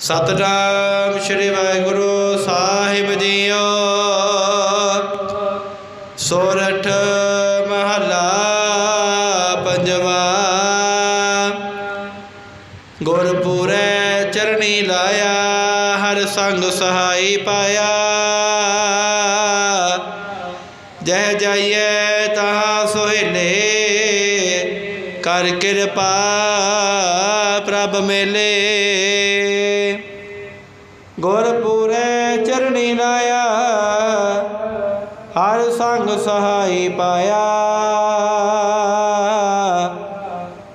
ਸਤਨਾਮ ਸ੍ਰੀ ਵਾਹਿਗੁਰੂ ਸਾਹਿਬ ਜੀਓ। ਸੋਰਠ ਮਹਲਾ ਪੰਜਵਾ। ਗੁਰਪੂਰੈ ਚਰਣੀ ਲਾਇਆ, ਹਰ ਸੰਗ ਸਹਾਈ ਪਾਇਆ। ਜਹ ਜਾਈਏ ਤਹਾਂ ਸੋਹਿਲੇ ਕਰ ਕਿਰਪਾ ਪ੍ਰਭ ਮੇਲੇ। ਗੁਰਪੂਰੇ ਚਰਣੀ ਲਾਇਆ, ਹਰ ਸੰਗ ਸਹਾਈ ਪਾਇਆ।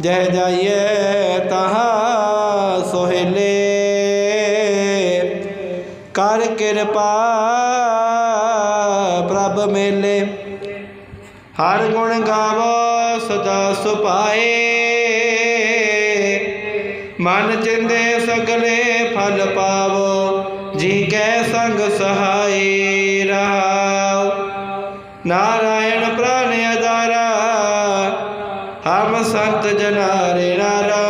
ਜਹ ਜਾਈਏ ਤਹਾਂ ਸੋਹਿਲੇ। ਕਰ ਕਿਰਪਾ ਪ੍ਰਭ ਮੇਲੇ। ਹਰ ਗੁਣ ਗਾਵੋ, ਸਦਾ ਸੁਪਾਏ ਮਨ ਚਿੰਦੇ ਸਗਲੇ ਫਲ ਪਾਵੋ ਜੀ ਕੈ ਸੰਗ ਸਹਾਈ ਰਹਾਉ। ਨਾਰਾਇਣ ਪ੍ਰਾਨ ਅਦਾਰਾ ਹਮ ਸੰਤ ਜਨਾਰੇ ਨਾਰਾ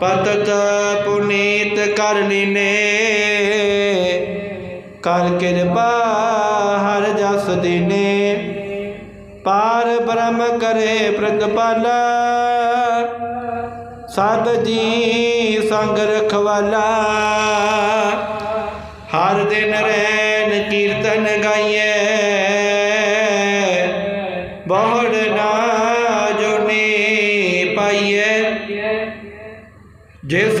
ਪਤਤ ਪੁਨੀਤ ਕਰਨੀ ਨੇ ਕਰ ਕਿਰਪਾ ਹਰ ਜਸ ਦੀਨੇ। ਪਾਰ ਬ੍ਰਹਮ ਕਰੇ ਪ੍ਰਤਪਾਲਾ। ਸਤ ਜੀ ਸੰਗ ਰਖਵਾਲਾ। ਹਰ ਦਿਨ ਰੈਨ ਕੀਰਤਨ ਗਾਈਏ ਬਹੁੜ ਨਾ ਜੁਨੀ ਪਾਈਏ ਜਿਸ